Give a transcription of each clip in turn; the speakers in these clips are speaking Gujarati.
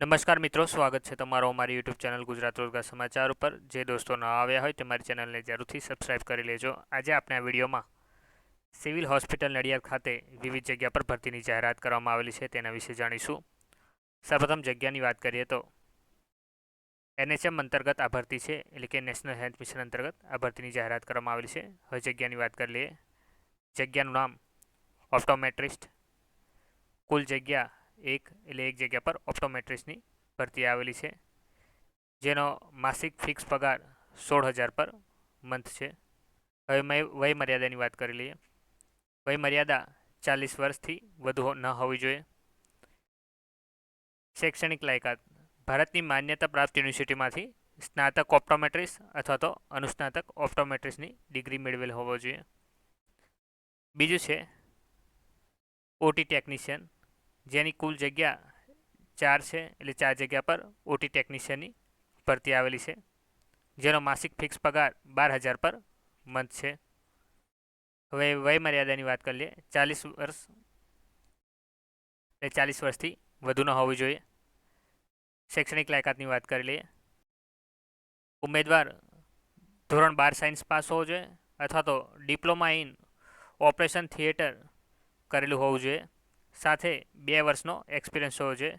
નમસ્કાર મિત્રો, સ્વાગત છે તમારો અમારી યુટ્યુબ ચેનલ ગુજરાત રોજગાર સમાચાર ઉપર. જે દોસ્તો ન આવ્યા હોય તે મારી ચેનલને જરૂરથી સબસ્ક્રાઇબ કરી લેજો. આજે આપણે આ વિડીયોમાં સિવિલ હોસ્પિટલ નડિયાદ ખાતે વિવિધ જગ્યા પર ભરતીની જાહેરાત કરવામાં આવેલી છે તેના વિશે જાણીશું. સૌપ્રથમ જગ્યાની વાત કરીએ તો એનએચએમ અંતર્ગત આ ભરતી છે, એટલે કે નેશનલ હેલ્થ મિશન અંતર્ગત આ ભરતીની જાહેરાત કરવામાં આવેલી છે. હવે જગ્યાની વાત કરી લઈએ. જગ્યાનું નામ ઓપ્ટોમેટ્રિસ્ટ કુલ જગ્યા એક એટલે એક જગ્યા પર ઓપ્ટોમેટ્રિસ્ટની ભરતી આવેલી છે. જેનો માસિક ફિક્સ પગાર સોળ હજાર પર મંથ છે. હવે મેં વયમર્યાદાની વાત કરી લઈએ. વયમર્યાદા ચાલીસ વર્ષથી વધુ ન હોવી જોઈએ. શૈક્ષણિક લાયકાત. ભારતની માન્યતા પ્રાપ્ત યુનિવર્સિટીમાંથી સ્નાતક ઓપ્ટોમેટ્રિસ અથવા તો અનુસ્નાતક ઓપ્ટોમેટ્રિસની ડિગ્રી મેળવેલ હોવો જોઈએ. બીજું છે ઓટી ટેકનિશિયન જેની કુલ જગ્યા ચાર છે, એટલે ચાર જગ્યા પર ઓટી ટેકનિશિયનની ભરતી આવેલી છે, જેનો માસિક ફિક્સ પગાર બાર હજાર પર મંથ છે. હવે વય મર્યાદાની વાત કરી લઈએ, ચાલીસ વર્ષ એટલે ચાલીસ વર્ષથી વધુ ન હોવી જોઈએ. શૈક્ષણિક લાયકાતની વાત કરી લઈએ, ઉમેદવાર ધોરણ બાર સાયન્સ પાસ હોવો જોઈએ, અથવા તો ડિપ્લોમા ઇન ઓપરેશન થિયેટર કરેલું હોવું જોઈએ. સાથે બે વર્ષનો એક્સપિરિયન્સ હોવો જોઈએ.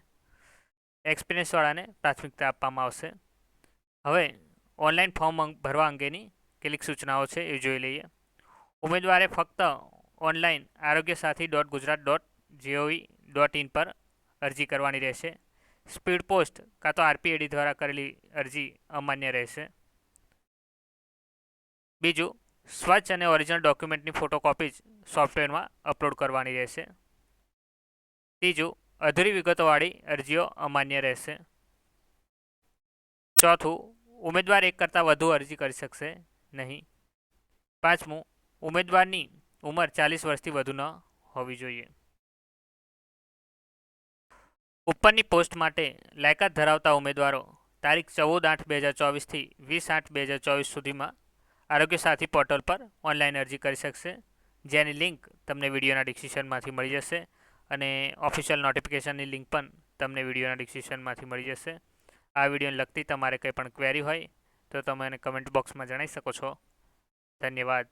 એક્સપિરિયન્સવાળાને પ્રાથમિકતા આપવામાં આવશે. હવે ઓનલાઈન ફોર્મ ભરવા અંગેની કેટલીક સૂચનાઓ છે એ જોઈ લઈએ. ઉમેદવારે ફક્ત online Arogya Sathi dot Gujarat dot G O V dot in પર અરજી કરવાની રહેશે. સ્પીડ પોસ્ટ કાં તો આરપીએડી દ્વારા કરેલી અરજી અમાન્ય રહેશે. બીજું, સ્વચ્છ અને ઓરિજિનલ ડોક્યુમેન્ટની ફોટોકોપી જ સોફ્ટવેરમાં અપલોડ કરવાની રહેશે. ત્રીજું, અધૂરી વિગતોવાળી અરજીઓ અમાન્ય રહેશે. ચોથું, ઉમેદવાર એક કરતાં વધુ અરજી કરી શકશે નહીં. પાંચમું, ઉમેદવારની ઉંમર ચાલીસ વર્ષથી વધુ ન હોવી જોઈએ. ઉપરની પોસ્ટ માટે લાયકાત ધરાવતા ઉમેદવારો તારીખ ચૌદ આઠ બે હજાર ચોવીસથી વીસ આઠ બે હજાર ચોવીસ સુધીમાં આરોગ્ય સાથી પોર્ટલ પર ઓનલાઈન અરજી કરી શકશે. જેની લિંક તમને વિડીયોના ડિસ્ક્રિપ્શનમાંથી મળી જશે. અને ઓફિશિયલ નોટિફિકેશનની લિંક પણ તમને વિડીયોના ડિસ્ક્રિપ્શનમાંથી મળી જશે. આ વિડીયોને લગતી તમારે કંઈ પણ ક્વેરી હોય તો તમે એને કમેન્ટ બોક્સમાં જણાવી શકો છો. ધન્યવાદ.